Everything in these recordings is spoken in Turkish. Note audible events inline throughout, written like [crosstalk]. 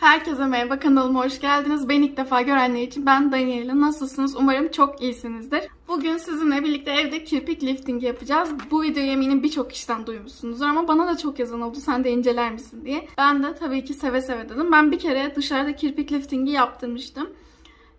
Herkese merhaba kanalıma hoş geldiniz. Beni ilk defa görenler için ben Daniela. Nasılsınız? Umarım çok iyisinizdir. Bugün sizinle birlikte evde kirpik lifting yapacağız. Bu videoyu eminim birçok kişiden duymuşsunuzdur ama bana da çok yazan oldu sen de inceler misin diye. Ben de tabii ki seve seve dedim. Ben bir kere dışarıda kirpik liftingi yaptırmıştım.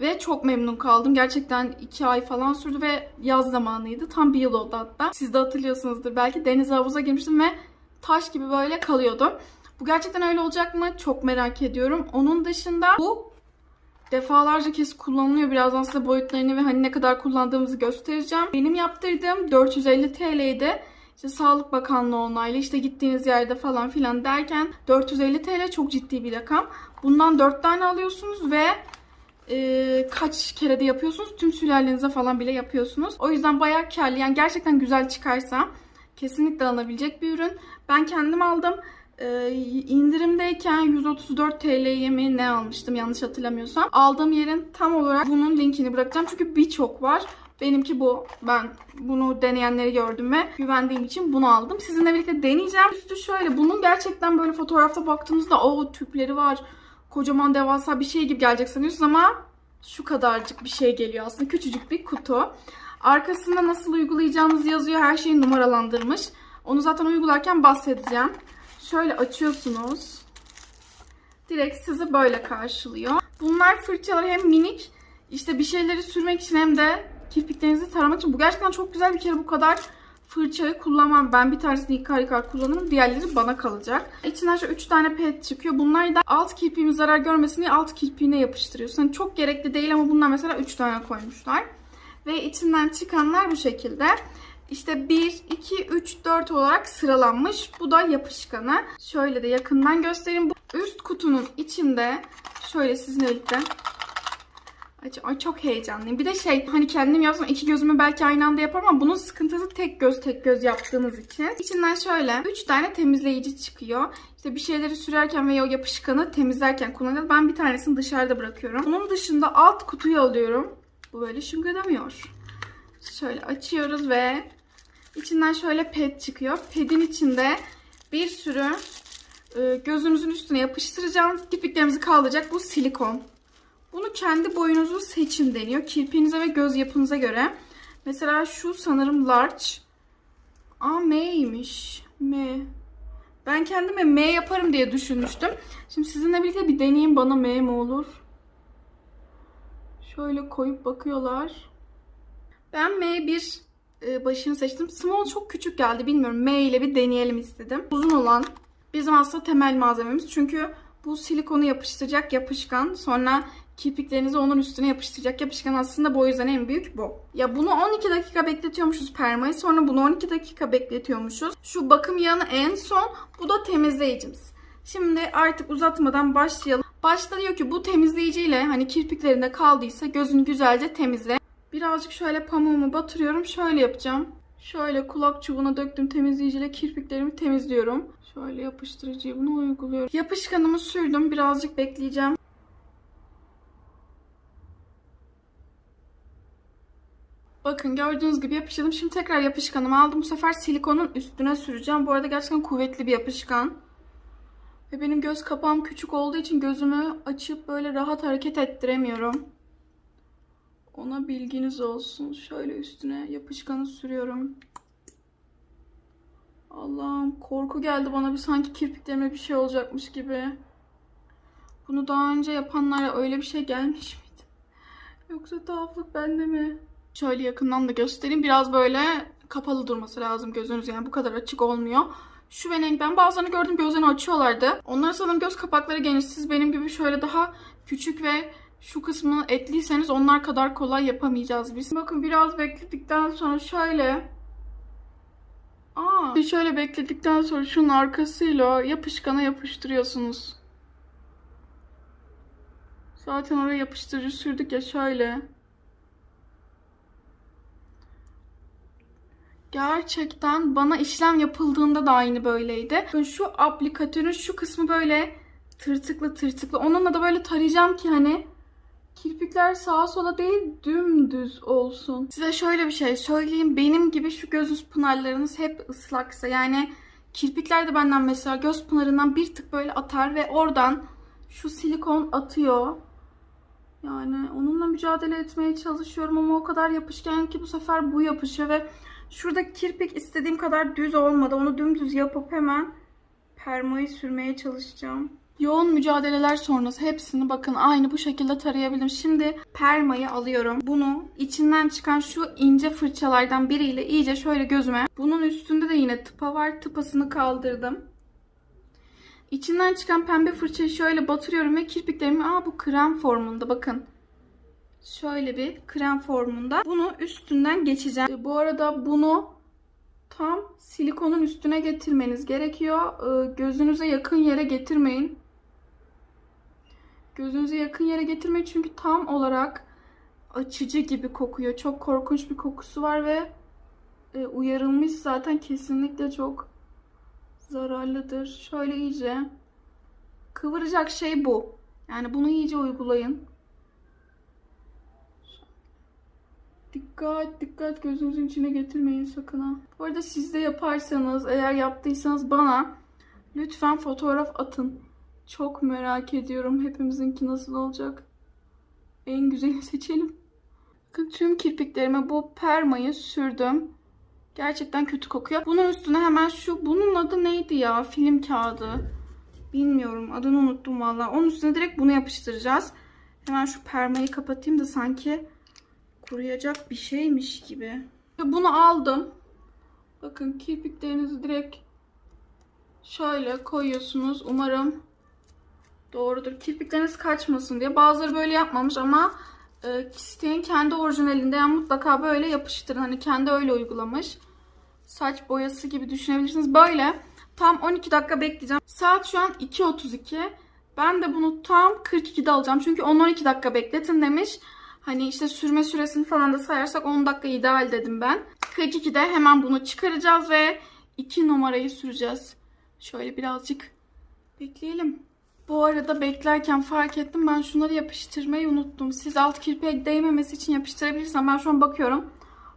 Ve çok memnun kaldım. Gerçekten iki ay falan sürdü ve yaz zamanıydı. Tam bir yıl oldu hatta. Siz de hatırlıyorsunuzdur belki. Denize havuza girmiştim ve taş gibi böyle kalıyordum. Bu gerçekten öyle olacak mı? Çok merak ediyorum. Onun dışında bu defalarca kez kullanılıyor. Birazdan size boyutlarını ve hani ne kadar kullandığımızı göstereceğim. Benim yaptırdığım 450 TL'ydi. İşte Sağlık Bakanlığı onaylı işte gittiğiniz yerde falan filan derken 450 TL çok ciddi bir rakam. Bundan 4 tane alıyorsunuz ve e, kaç kere de yapıyorsunuz. Tüm sülalenize falan bile yapıyorsunuz. O yüzden bayağı karlı. Yani gerçekten güzel çıkarsa kesinlikle alınabilecek bir ürün. Ben kendim aldım. Ee, indirimdeyken 134 TL'ye mi ne almıştım yanlış hatırlamıyorsam. Aldığım yerin tam olarak bunun linkini bırakacağım. Çünkü birçok var. Benimki bu. Ben bunu deneyenleri gördüm ve güvendiğim için bunu aldım. Sizinle birlikte deneyeceğim. Üstü şöyle. Bunun gerçekten böyle fotoğrafta baktığınızda o tüpleri var. Kocaman devasa bir şey gibi gelecek sanıyorsunuz ama şu kadarcık bir şey geliyor aslında. Küçücük bir kutu. Arkasında nasıl uygulayacağınız yazıyor. Her şeyi numaralandırmış. Onu zaten uygularken bahsedeceğim. Şöyle açıyorsunuz. Direkt sizi böyle karşılıyor. Bunlar fırçalar hem minik işte bir şeyleri sürmek için hem de kirpiklerinizi taramak için. Bu gerçekten çok güzel bir kere bu kadar fırçayı kullanmam. Ben bir tanesini yıkar yıkar kullanırım. Diğerleri bana kalacak. İçinden şu 3 tane pet çıkıyor. Bunlar da alt kirpiğimiz zarar görmesin diye alt kirpiğine yapıştırıyorsun. Hani çok gerekli değil ama bunlar mesela 3 tane koymuşlar. Ve içinden çıkanlar bu şekilde. İşte 1, 2, 3, 4 olarak sıralanmış. Bu da yapışkanı. Şöyle de yakından göstereyim. Bu üst kutunun içinde şöyle sizinle birlikte Ay, çok heyecanlıyım. Bir de şey hani kendim yapsam iki gözümü belki aynı anda yaparım ama bunun sıkıntısı tek göz tek göz yaptığımız için. İçinden şöyle 3 tane temizleyici çıkıyor. İşte bir şeyleri sürerken veya o yapışkanı temizlerken kullanacağız. Ben bir tanesini dışarıda bırakıyorum. Bunun dışında alt kutuyu alıyorum. Bu böyle şıngırdamıyor. Şöyle açıyoruz ve içinden şöyle ped çıkıyor. Pedin içinde bir sürü e, gözünüzün üstüne yapıştıracağım. Kirpiklerimizi kaldıracak bu silikon. Bunu kendi boyunuzu seçin deniyor. Kirpiğinize ve göz yapınıza göre. Mesela şu sanırım large. Aa M'ymiş. M. Ben kendime M yaparım diye düşünmüştüm. Şimdi sizinle birlikte bir deneyeyim bana M mi olur? Şöyle koyup bakıyorlar. Ben M1 e, başını seçtim. Small çok küçük geldi bilmiyorum. M ile bir deneyelim istedim. Uzun olan bizim aslında temel malzememiz. Çünkü bu silikonu yapıştıracak yapışkan. Sonra kirpiklerinizi onun üstüne yapıştıracak yapışkan aslında bu yüzden en büyük bu. Ya bunu 12 dakika bekletiyormuşuz permayı. Sonra bunu 12 dakika bekletiyormuşuz. Şu bakım yağını en son. Bu da temizleyicimiz. Şimdi artık uzatmadan başlayalım. Başta diyor ki bu temizleyiciyle hani kirpiklerinde kaldıysa gözünü güzelce temizle. Birazcık şöyle pamuğumu batırıyorum. Şöyle yapacağım. Şöyle kulak çubuğuna döktüm temizleyiciyle kirpiklerimi temizliyorum. Şöyle yapıştırıcıyı bunu uyguluyorum. Yapışkanımı sürdüm. Birazcık bekleyeceğim. Bakın gördüğünüz gibi yapıştırdım. Şimdi tekrar yapışkanımı aldım. Bu sefer silikonun üstüne süreceğim. Bu arada gerçekten kuvvetli bir yapışkan. Ve benim göz kapağım küçük olduğu için gözümü açıp böyle rahat hareket ettiremiyorum. Ona bilginiz olsun. Şöyle üstüne yapışkanı sürüyorum. Allah'ım korku geldi bana bir sanki kirpiklerime bir şey olacakmış gibi. Bunu daha önce yapanlara öyle bir şey gelmiş miydi? Yoksa tuhaflık bende mi? Şöyle yakından da göstereyim. Biraz böyle kapalı durması lazım gözünüz yani bu kadar açık olmuyor. Şu ve ben bazılarını gördüm gözlerini açıyorlardı. Onların sanırım göz kapakları geniş. Siz benim gibi şöyle daha küçük ve şu kısmını etliyseniz onlar kadar kolay yapamayacağız biz. Bakın biraz bekledikten sonra şöyle Aa, şöyle bekledikten sonra şunun arkasıyla yapışkana yapıştırıyorsunuz. Zaten oraya yapıştırıcı sürdük ya şöyle. Gerçekten bana işlem yapıldığında da aynı böyleydi. Şu aplikatörün şu kısmı böyle tırtıklı tırtıklı. Onunla da böyle tarayacağım ki hani kirpikler sağa sola değil dümdüz olsun. Size şöyle bir şey söyleyeyim. Benim gibi şu göz pınarlarınız hep ıslaksa yani kirpikler de benden mesela göz pınarından bir tık böyle atar ve oradan şu silikon atıyor. Yani onunla mücadele etmeye çalışıyorum ama o kadar yapışkan ki bu sefer bu yapışıyor ve şurada kirpik istediğim kadar düz olmadı. Onu dümdüz yapıp hemen permayı sürmeye çalışacağım. Yoğun mücadeleler sonrası hepsini bakın aynı bu şekilde tarayabildim. Şimdi permayı alıyorum. Bunu içinden çıkan şu ince fırçalardan biriyle iyice şöyle gözüme. Bunun üstünde de yine tıpa var. Tıpasını kaldırdım. İçinden çıkan pembe fırçayı şöyle batırıyorum ve kirpiklerimi aa bu krem formunda bakın. Şöyle bir krem formunda. Bunu üstünden geçeceğim. E, Bu arada bunu tam silikonun üstüne getirmeniz gerekiyor. Ee, Gözünüze yakın yere getirmeyin. Gözünüze yakın yere getirmeyin çünkü tam olarak açıcı gibi kokuyor. Çok korkunç bir kokusu var ve e, uyarılmış zaten kesinlikle çok zararlıdır. Şöyle iyice kıvıracak şey bu. Yani bunu iyice uygulayın. Dikkat dikkat gözünüzün içine getirmeyin sakın ha. Bu arada siz de yaparsanız eğer yaptıysanız bana lütfen fotoğraf atın. Çok merak ediyorum hepimizinki nasıl olacak. En güzeli seçelim. Bakın tüm kirpiklerime bu permayı sürdüm. Gerçekten kötü kokuyor. Bunun üstüne hemen şu bunun adı neydi ya? Film kağıdı. Bilmiyorum adını unuttum valla. Onun üstüne direkt bunu yapıştıracağız. Hemen şu permayı kapatayım da sanki kuruyacak bir şeymiş gibi. Bunu aldım. Bakın kirpiklerinizi direkt şöyle koyuyorsunuz. Umarım doğrudur. Kirpikleriniz kaçmasın diye. Bazıları böyle yapmamış ama e, isteyen kendi orijinalinde yani mutlaka böyle yapıştırın. Hani kendi öyle uygulamış. Saç boyası gibi düşünebilirsiniz. Böyle tam 12 dakika bekleyeceğim. Saat şu an 2.32. Ben de bunu tam 42'de alacağım. Çünkü 10-12 dakika bekletin demiş. Hani işte sürme süresini falan da sayarsak 10 dakika ideal dedim ben. 42'de hemen bunu çıkaracağız ve 2 numarayı süreceğiz. Şöyle birazcık bekleyelim. Bu arada beklerken fark ettim ben şunları yapıştırmayı unuttum. Siz alt kirpiğe değmemesi için yapıştırabilirsiniz. Ben şu an bakıyorum.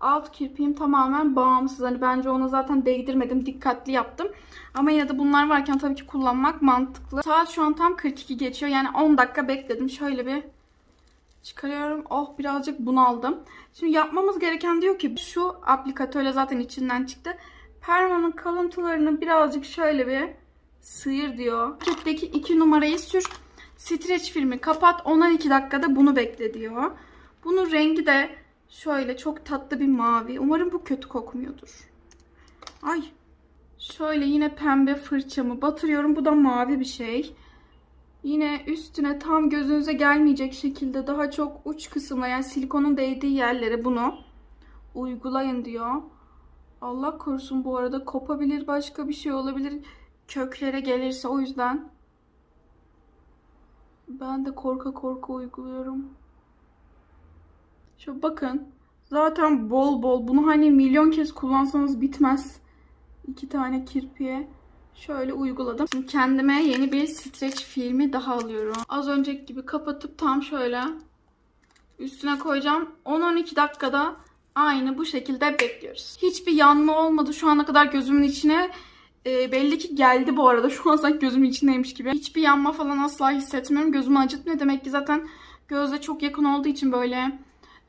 Alt kirpiğim tamamen bağımsız. Hani bence ona zaten değdirmedim. Dikkatli yaptım. Ama yine de bunlar varken tabii ki kullanmak mantıklı. Saat şu an tam 42 geçiyor. Yani 10 dakika bekledim. Şöyle bir çıkarıyorum. Oh birazcık bunaldım. Şimdi yapmamız gereken diyor ki şu aplikatörle zaten içinden çıktı. Permanın kalıntılarını birazcık şöyle bir sıyır diyor. Paketteki 2 numarayı sür. Streç filmi kapat. 10-12 dakikada bunu bekle diyor. Bunun rengi de şöyle çok tatlı bir mavi. Umarım bu kötü kokmuyordur. Ay. Şöyle yine pembe fırçamı batırıyorum. Bu da mavi bir şey. Yine üstüne tam gözünüze gelmeyecek şekilde daha çok uç kısımla yani silikonun değdiği yerlere bunu uygulayın diyor. Allah korusun bu arada kopabilir başka bir şey olabilir. Köklere gelirse o yüzden ben de korka korka uyguluyorum. Şu bakın. Zaten bol bol. Bunu hani milyon kez kullansanız bitmez. İki tane kirpiye. Şöyle uyguladım. Şimdi kendime yeni bir streç filmi daha alıyorum. Az önceki gibi kapatıp tam şöyle üstüne koyacağım. 10-12 dakikada aynı bu şekilde bekliyoruz. Hiçbir yanma olmadı. Şu ana kadar gözümün içine e, belli ki geldi bu arada. [laughs] Şu an sanki gözümün içindeymiş gibi. Hiçbir yanma falan asla hissetmiyorum. Gözümü acıtmıyor. Demek ki zaten gözle çok yakın olduğu için böyle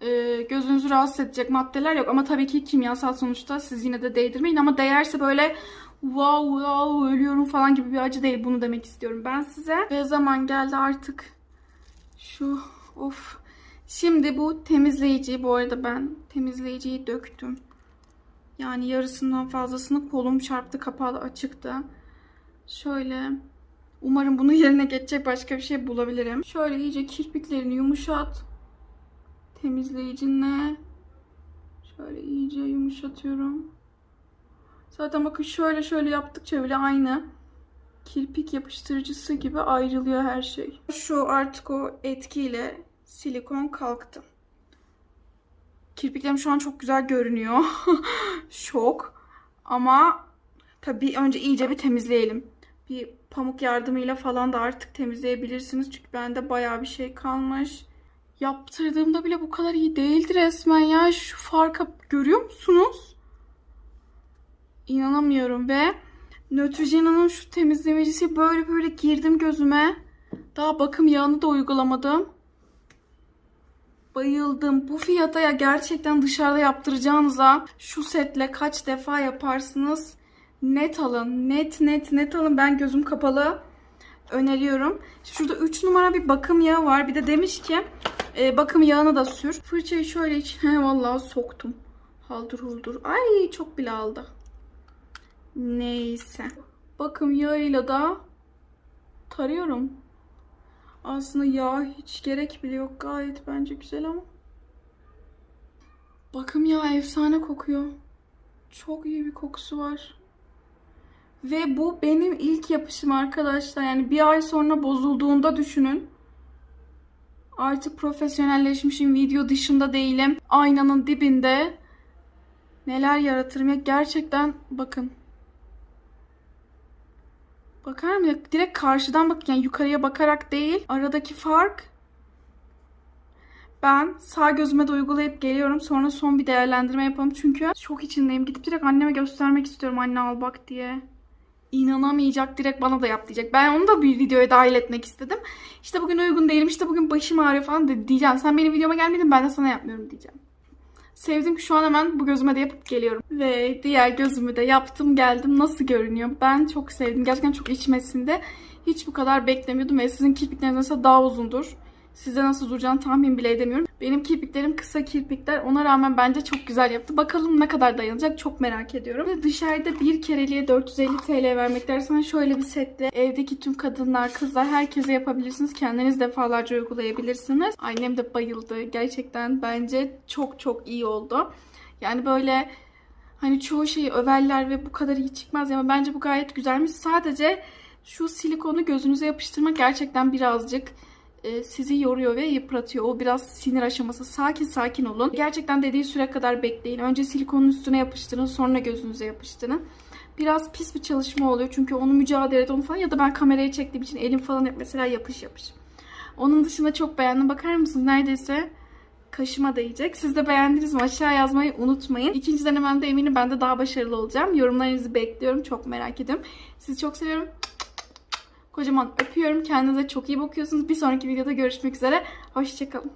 e, gözünüzü rahatsız edecek maddeler yok. Ama tabii ki kimyasal sonuçta siz yine de değdirmeyin. Ama değerse böyle wow wow ölüyorum falan gibi bir acı değil. Bunu demek istiyorum ben size. Ve zaman geldi artık. Şu of. Şimdi bu temizleyici. Bu arada ben temizleyiciyi döktüm. Yani yarısından fazlasını kolum çarptı. Kapağı açıktı. Şöyle umarım bunun yerine geçecek başka bir şey bulabilirim. Şöyle iyice kirpiklerini yumuşat. Temizleyicinle şöyle iyice yumuşatıyorum. Zaten bakın şöyle şöyle yaptıkça bile aynı kirpik yapıştırıcısı gibi ayrılıyor her şey. Şu artık o etkiyle silikon kalktı. Kirpiklerim şu an çok güzel görünüyor. [laughs] Şok. Ama tabii önce iyice bir temizleyelim. Bir pamuk yardımıyla falan da artık temizleyebilirsiniz. Çünkü bende bayağı bir şey kalmış. Yaptırdığımda bile bu kadar iyi değildi resmen ya. Şu farka görüyor musunuz? İnanamıyorum ve Neutrogena'nın şu temizlemecisi böyle böyle girdim gözüme. Daha bakım yağını da uygulamadım. Bayıldım. Bu fiyata ya gerçekten dışarıda yaptıracağınıza şu setle kaç defa yaparsınız? Net alın. Net net net alın. Ben gözüm kapalı öneriyorum. Şurada 3 numara bir bakım yağı var. Bir de demiş ki e, bakım yağını da sür. Fırçayı şöyle içine [laughs] vallahi soktum. Haldır huldur. Ay çok bile aldı. Neyse. Bakım yağıyla da tarıyorum. Aslında yağ hiç gerek bile yok. Gayet bence güzel ama. Bakım yağı efsane kokuyor. Çok iyi bir kokusu var. Ve bu benim ilk yapışım arkadaşlar. Yani bir ay sonra bozulduğunda düşünün. Artık profesyonelleşmişim. Video dışında değilim. Aynanın dibinde neler yaratırım ya. Gerçekten bakın. Bakar mı? Direkt karşıdan bak yani yukarıya bakarak değil. Aradaki fark. Ben sağ gözüme de uygulayıp geliyorum. Sonra son bir değerlendirme yapalım. Çünkü şok içindeyim. Gidip direkt anneme göstermek istiyorum. Anne al bak diye. İnanamayacak. Direkt bana da yap diyecek. Ben onu da bir videoya dahil etmek istedim. İşte bugün uygun değilim. İşte bugün başım ağrıyor falan diyeceğim. Sen benim videoma gelmedin ben de sana yapmıyorum diyeceğim. Sevdim ki şu an hemen bu gözüme de yapıp geliyorum. Ve diğer gözümü de yaptım geldim. Nasıl görünüyor? Ben çok sevdim. Gerçekten çok içmesinde. Hiç bu kadar beklemiyordum ve sizin kirpikleriniz mesela daha uzundur. Size nasıl duracağını tahmin bile edemiyorum. Benim kirpiklerim kısa kirpikler. Ona rağmen bence çok güzel yaptı. Bakalım ne kadar dayanacak çok merak ediyorum. Ve dışarıda bir kereliğe 450 TL vermek dersen şöyle bir setle evdeki tüm kadınlar, kızlar herkese yapabilirsiniz. Kendiniz defalarca uygulayabilirsiniz. Annem de bayıldı. Gerçekten bence çok çok iyi oldu. Yani böyle hani çoğu şeyi överler ve bu kadar iyi çıkmaz ama bence bu gayet güzelmiş. Sadece şu silikonu gözünüze yapıştırmak gerçekten birazcık e, sizi yoruyor ve yıpratıyor. O biraz sinir aşaması. Sakin sakin olun. Gerçekten dediği süre kadar bekleyin. Önce silikonun üstüne yapıştırın, sonra gözünüze yapıştırın. Biraz pis bir çalışma oluyor çünkü onu mücadele onu falan ya da ben kamerayı çektiğim için elim falan hep mesela yapış yapış. Onun dışında çok beğendim. Bakar mısınız neredeyse kaşıma değecek. Siz de beğendiniz mi? Aşağı yazmayı unutmayın. İkinci denememde eminim ben de daha başarılı olacağım. Yorumlarınızı bekliyorum. Çok merak ediyorum. Sizi çok seviyorum. Kocaman öpüyorum. Kendinize çok iyi bakıyorsunuz. Bir sonraki videoda görüşmek üzere. Hoşçakalın.